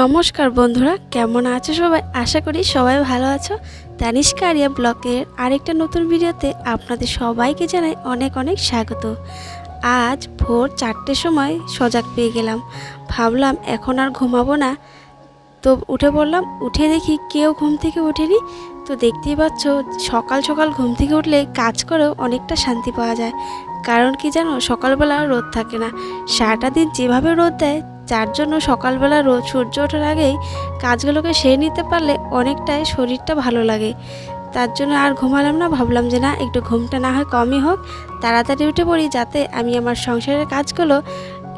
নমস্কার বন্ধুরা, কেমন আছো সবাই? আশা করি সবাই ভালো আছো। তানিষ্কা আরিয়া ব্লকের আরেকটা নতুন ভিডিওতে আপনাদের সবাইকে জানাই অনেক অনেক স্বাগত। আজ ভোর চারটের সময় সজাগ পেয়ে গেলাম। ভাবলাম এখন আর ঘুমাবো না। তো উঠে পড়লাম, উঠে দেখি কেউ ঘুম থেকে ওঠেনি। তো দেখতেই পাচ্ছ, সকাল সকাল ঘুম থেকে উঠলে কাজ করেও অনেকটা শান্তি পাওয়া যায়। কারণ কি জানো, সকালবেলা রোদ থাকে না। সারাটা দিন যেভাবে রোদ দেয় যার জন্য সকালবেলা রোদ সূর্য ওঠার আগেই কাজগুলোকে সেরে নিতে পারলে অনেকটাই শরীরটা ভালো লাগে। তার জন্য আর ঘুমালাম না, ভাবলাম যে না, একটু ঘুমটা না হয় কমই হোক। তাড়াতাড়ি উঠে পড়ি যাতে আমি আমার সংসারের কাজগুলো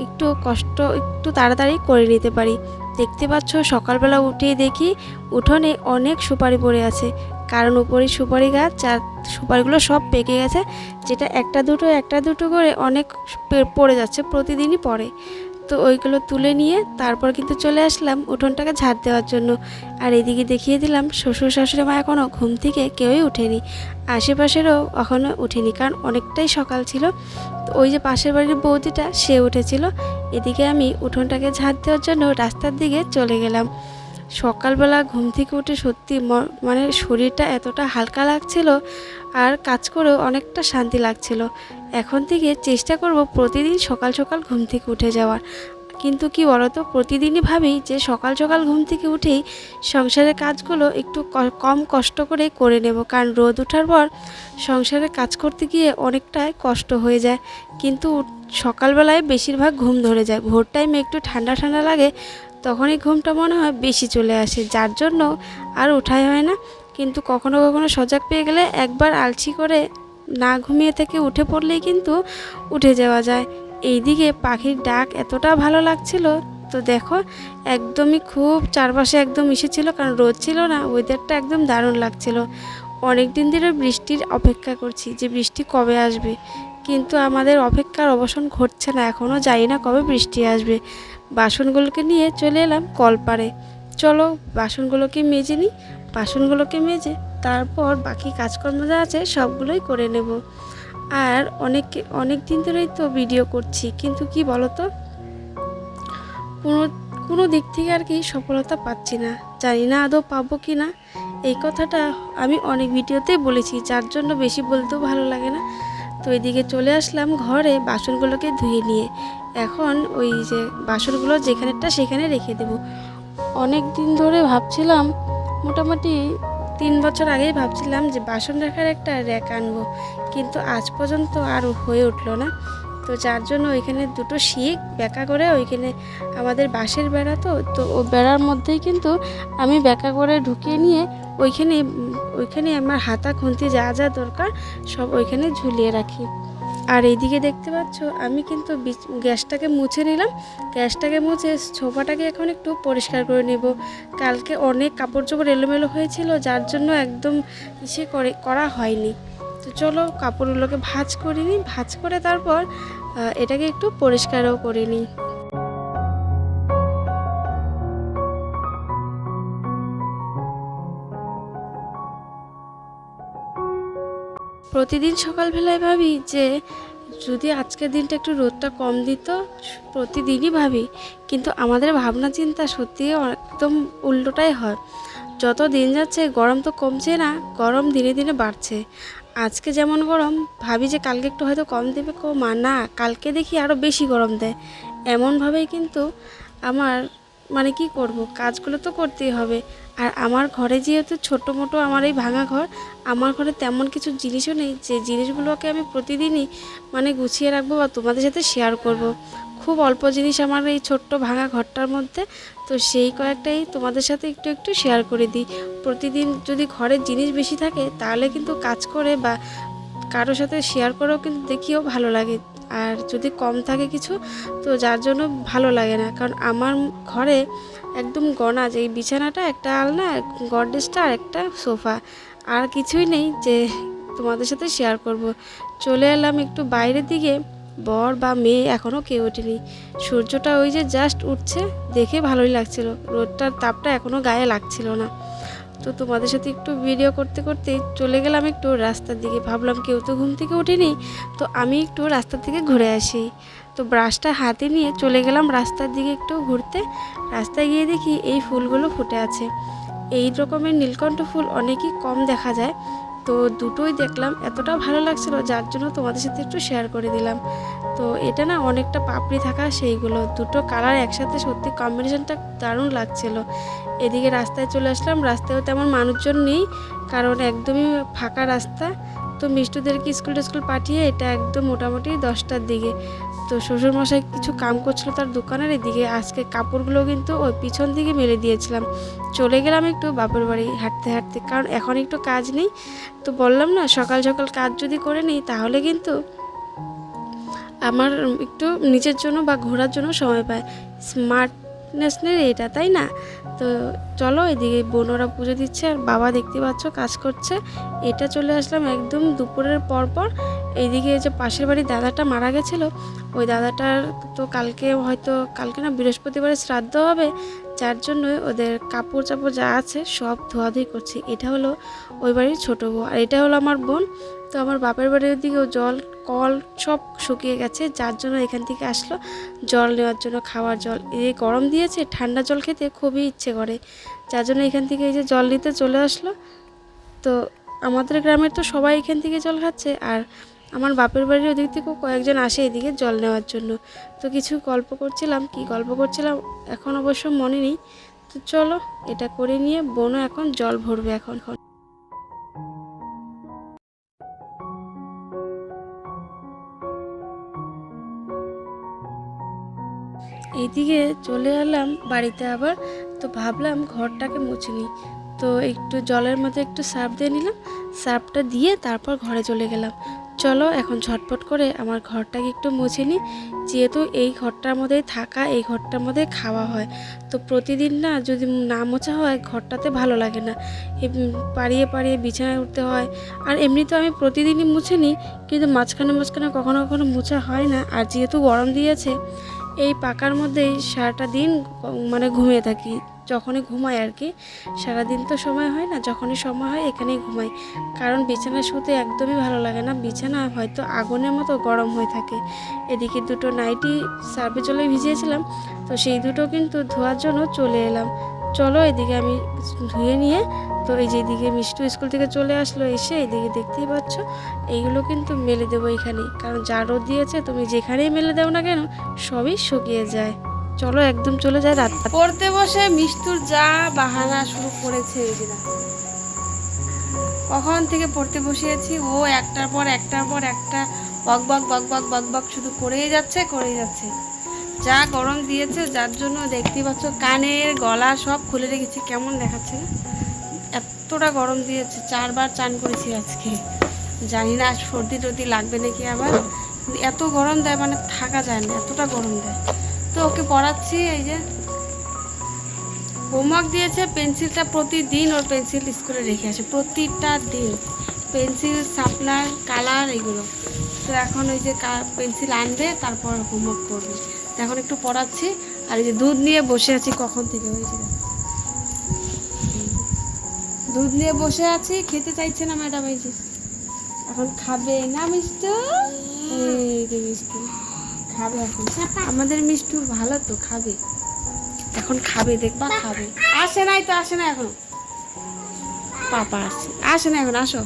একটু কষ্ট, একটু তাড়াতাড়ি করে নিতে পারি। দেখতে পাচ্ছ, সকালবেলা উঠেই দেখি উঠোনে অনেক সুপারি পড়ে আছে। কারণ উপরে সুপারি গাছ, যার সুপারিগুলো সব পেকে গেছে, যেটা একটা দুটো একটা দুটো করে অনেক পড়ে যাচ্ছে, প্রতিদিনই পড়ে। তো ওইগুলো তুলে নিয়ে তারপর কিন্তু চলে আসলাম উঠোনটাকে ঝাড় দেওয়ার জন্য। আর এদিকে দেখিয়ে দিলাম শ্বশুর, শাশুড়ি মা এখনও ঘুম থেকে কেউই ওঠেনি আশেপাশেরও এখনও ওঠেনি কারণ অনেকটাই সকাল ছিল। তো ওই যে পাশের বাড়ির বৌদিটা, সে উঠেছিল। এদিকে আমি উঠোনটাকে ঝাড় দেওয়ার জন্য রাস্তার দিকে চলে গেলাম। সকালবেলা ঘুম থেকে উঠে সত্যি মানে শরীরটা এতটা হালকা লাগছিল আর কাজ করেও অনেকটা শান্তি লাগছিল। এখন থেকে চেষ্টা করব প্রতিদিন সকাল সকাল ঘুম থেকে উঠে যাওয়ার। কিন্তু কি বলতো, প্রতিদিনই ভাবি যে সকাল সকাল ঘুম থেকে উঠেই সংসারের কাজগুলো একটু কম কষ্ট করে করে নেব। কারণ রোদ ওঠার পর সংসারের কাজ করতে গিয়ে অনেকটাই কষ্ট হয়ে যায়। কিন্তু সকালবেলায় বেশিরভাগ ঘুম ধরে যায়। ভোর টাইমে একটু ঠান্ডা ঠান্ডা লাগে, তখনই ঘুমটা মনে হয় বেশি চলে আসে। যার জন্য আর ওঠাই হয় না। কিন্তু কখনো কখনো সজাগ পেয়ে গেলে একবার আলসি করে না ঘুমিয়ে থেকে উঠে পড়লেই কিন্তু উঠে যাওয়া যায়। এইদিকে পাখির ডাক এতটা ভালো লাগছিল তো দেখো, একদমই খুব চারপাশে একদম এসেছিল কারণ রোদ ছিল না ওয়েদারটা একদম দারুণ লাগছিল। অনেক দিন ধরে বৃষ্টির অপেক্ষা করছি যে বৃষ্টি কবে আসবে, কিন্তু আমাদের অপেক্ষার অবসান ঘটছে না এখনও জানি না কবে বৃষ্টি আসবে। বাসনগুলোকে নিয়ে চলে এলাম কলপারে চলো বাসনগুলোকে মেজে নিই বাসনগুলোকে মেজে তারপর বাকি কাজকর্ম যা আছে সবগুলোই করে নেব। আর অনেক অনেক দিন ধরেই তো ভিডিও করছি, কিন্তু কি বলো তো কোনো কোনো দিক থেকে আর কি সফলতা পাচ্ছি না। জানি না আদৌ পাবো কি না। এই কথাটা আমি অনেক ভিডিওতেই বলেছি, যার জন্য বেশি বলতেও ভালো লাগে না। তো এদিকে চলে আসলাম ঘরে বাসনগুলোকে ধুয়ে নিয়ে। এখন ওই যে বাসনগুলো যেখানেরটা সেখানে রেখে দেব। অনেক দিন ধরে ভাবছিলাম মোটামুটি তিন বছর আগেই ভাবছিলাম যে বাসন রাখার একটা র্যাক আনব, কিন্তু আজ পর্যন্ত আর হয়ে উঠল না। তো যার জন্য ওইখানে দুটো শিক ব্যাকা করে ওইখানে আমাদের বাঁশের বেড়া তো তো ও বেড়ার মধ্যেই কিন্তু আমি ব্যাকা করে ঢুকিয়ে নিয়ে ওইখানে ওইখানে আমার হাতা, খুন্তি যা যা দরকার সব ওইখানে ঝুলিয়ে রাখি। আর এইদিকে দেখতে পাচ্ছ, আমি কিন্তু গ্যাসটাকে মুছে নিলাম। গ্যাসটাকে মুছে সোফাটাকে এখন একটু পরিষ্কার করে নেব। কালকে অনেক কাপড় চোপড় এলোমেলো হয়েছিল, যার জন্য একদম ইসে করে, করা হয়নি। তো চলো কাপড়গুলোকে ভাজ করে নিই, ভাঁজ করে তারপর এটাকে একটু পরিষ্কারও করে নিই। প্রতিদিন সকালবেলায় ভাবি যে, যদি আজকের দিনটা একটু রোদটা কম দিত, প্রতিদিনই ভাবি। কিন্তু আমাদের ভাবনা চিন্তা সত্যিই একদম উল্টোটাই হয়। যত দিন যাচ্ছে, গরম তো কমছে না, গরম দিনে দিনে বাড়ছে। আজকে যেমন গরম, ভাবি যে কালকে একটু হয়তো কম দেবে কমা না, কালকে দেখি আরও বেশি গরম দেয়। এমনভাবেই কিন্তু আমার মানে কি করব? কাজগুলো তো করতেই হবে। আর আমার ঘরে যেহেতু ছোটো মোটো আমার এই ভাঙা ঘর, আমার ঘরে তেমন কিছু জিনিসও নেই। যে জিনিসগুলোকে আমি প্রতিদিনই মানে গুছিয়ে রাখব বা তোমাদের সাথে শেয়ার করব। খুব অল্প জিনিস আমার এই ছোট্ট ভাঙা ঘরটার মধ্যে। তো সেই কয়েকটাই তোমাদের সাথে একটু একটু শেয়ার করে দিই। প্রতিদিন যদি ঘরের জিনিস বেশি থাকে, তাহলে কিন্তু কাজ করে বা কারোর সাথে শেয়ার করেও কিন্তু দেখিও ভালো লাগে। আর যদি কম থাকে কিছু, তো যার জন্য ভালো লাগে না। কারণ আমার ঘরে একদম গনা যে এই বিছানাটা একটা আলনা গডরেজটা আর একটা সোফা। আর কিছুই নেই যে তোমাদের সাথে শেয়ার করব। চলে এলাম একটু বাইরের দিকে। বর বা মেয়ে এখনও কেউ ওঠেনি। সূর্যটা ওই যে জাস্ট উঠছে, দেখে ভালোই লাগছিল। রোদটার তাপটা এখনও গায়ে লাগছিল না। তো তোমাদের সাথে একটু ভিডিও করতে করতে চলে গেলাম একটু রাস্তার দিকে। ভাবলাম কেউ তো ঘুম থেকে ওঠেনি, তো আমি একটু রাস্তার দিকে ঘুরে আসি। তো ব্রাশটা হাতে নিয়ে চলে গেলাম রাস্তার দিকে একটু ঘুরতে। রাস্তায় গিয়ে দেখি এই ফুলগুলো ফুটে আছে। এই রকমের নীলকণ্ঠ ফুল অনেকই কম দেখা যায়। তো দুটোই দেখলাম, এতটা ভালো লাগছিল যার জন্য তোমাদের সাথে একটু শেয়ার করে দিলাম। তো এটা না অনেকটা পাপড়ি থাকা সেইগুলো, দুটো কালার একসাথে সত্যি কম্বিনেশনটা দারুণ লাগছিল। এদিকে রাস্তায় চলে আসলাম, রাস্তায়ও তেমন মানুষজন নেই, কারণ একদমই ফাঁকা রাস্তা। তো মিষ্টুদেরকে স্কুল টিস্কুল পাঠিয়ে এটা একদম মোটামুটি দশটার দিকে। তো শ্বশুরমশাই কিছু কাম করছিল তার দোকানের এদিকে। আজকে কাপড়গুলো কিন্তু ওই পিছন দিকে মেলে দিয়েছিলাম। চলে গেলাম একটু বাপের বাড়ি হাঁটতে হাঁটতে, কারণ এখন একটু কাজ নেই। তো বললাম না, সকাল সকাল কাজ যদি করে নিই তাহলে কিন্তু আমার একটু নিজের জন্য বা ঘোরার জন্য সময় পায়। স্মার্টনেসের এটা, তাই না? তো চলো এদিকে বোনরা পুজো দিচ্ছে আর বাবা দেখতে পাচ্ছ কাজ করছে। এটা চলে আসলাম একদম দুপুরের পর পর এইদিকে যে পাশের বাড়ির দাদাটা মারা গেছিল। ওই দাদাটার তো কালকে হয়তো, কালকে না বৃহস্পতিবারে শ্রাদ্ধ হবে। যার জন্য ওদের কাপড় চাপড় যা আছে সব ধোয়াধুয়ি করছে। এটা হলো ওই বাড়ির ছোটো বউ। আর এটা হলো আমার বোন। তো আমার বাপের বাড়ির দিকেও জল কল সব শুকিয়ে গেছে, যার জন্য এখান থেকে আসলো। জল নেওয়ার জন্য খাওয়ার জল এই গরম দিয়েছে, ঠান্ডা জল খেতে খুবই ইচ্ছে করে। যার জন্য এখান থেকে এই যে জল নিতে চলে আসলো। তো আমাদের গ্রামের তো সবাই এখান থেকে জল খাচ্ছে, আর আমার বাপের বাড়ির ওদিক থেকেও কয়েকজন আসে এদিকে জল নেওয়ার জন্য। তো কিছু গল্প করছিলাম, কি গল্প করছিলাম এখন অবশ্য মনে নেই। তো চলো, এটা করে নিয়ে বোনও এখন জল ভরবে এখন। এইদিকে চলে এলাম বাড়িতে আবার। তো ভাবলাম ঘরটাকে মুছে নিই। তো একটু জলের মধ্যে একটু সার্ফ দিয়ে নিলাম। সার্ফটা দিয়ে তারপর ঘরে চলে গেলাম। চলো এখন ঝটপট করে আমার ঘরটাকে একটু মুছে নিই। যেহেতু এই ঘরটার মধ্যেই থাকা, এই ঘরটার মধ্যে খাওয়া হয়। তো প্রতিদিন না যদি না মোছা হয়, ঘরটাতে ভালো লাগে না। পাড়িয়ে পাড়িয়ে বিছানায় উঠতে হয়। আর এমনি তো আমি প্রতিদিনই মুছে নিই, কিন্তু মাঝখানে মাঝখানে কখনো কখনো মোছা হয় না। আর যেহেতু গরম দিয়েছে এই পাকার মধ্যেই সারাটা দিন মানে ঘুমিয়ে থাকি। যখনই ঘুমাই আর কি, সারাদিন তো সময় হয় না, যখনই সময় হয় এখানেই ঘুমাই। কারণ বিছানা শুতে একদমই ভালো লাগে না, বিছানা হয়তো আগুনের মতো গরম হয়ে থাকে। এদিকে দুটো নাইটি সার্ভে জলে ভিজিয়েছিলাম, তো সেই দুটো কিন্তু ধোয়ার জন্য চলে এলাম। চলো এদিকে আমি ধুয়ে নিয়ে, তো এই যে এদিকে মিষ্টু স্কুল থেকে চলে আসলো, এসে এদিকে দেখতেই পাচ্ছ, এইগুলো কিন্তু মেলে দেবো এখানে। কারণ যা রোদ দিয়েছে, তুমি যেখানেই মেলে দাও না কেন, সবই শুকিয়ে যায়। চলো একদম চলে যায় রাত পড়তে বসে মিষ্টুর যা বাহানা শুরু করেছে দেখো। কখন থেকে পড়তে বসিয়েছি? ও একটার পর একটার পর একটা বক বক বক বক বক বক শুধু করেই যাচ্ছে করেই যাচ্ছে। যা গরম দিয়েছে, যার জন্য দেখতে পাচ্ছ কানের গলা সব খুলে রেখেছি। কেমন দেখাচ্ছে? এতটা গরম দিয়েছে, চারবার চান করেছি আজকে। জানি না, আজ সর্দি টর্দি লাগবে নাকি আবার? এত গরম দেয় মানে থাকা যায় না, এতটা গরম দেয়। তো ওকে পড়াচ্ছি, এই যে। হোমওয়ার্ক দিয়েছে, পেন্সিলটা প্রতিদিন ওর পেন্সিল স্কুলে রেখে আসে, প্রতিটা দিন। পেন্সিল শার্পনার কালার, এগুলো। তো এখন ওই যে পেন্সিল আনবে, তারপর হোমওয়ার্ক করবে। এখন একটু পড়াচ্ছি। আর এই যে দুধ নিয়ে বসে আছি কখন থেকে হয়েছে দুধ নিয়ে বসে আছি, খেতে চাইছে না ম্যাডাম এই যে। এখন খাবে না মিষ্টু? এই যে মিষ্টি, খাবে এখন। আমাদের মিষ্টু ভালো তো, খাবে। এখন খাবে, দেখবা খাবে। আসে নাই তো, আসে না এখন। পাপা আসছে। আসে না এখন, আসো।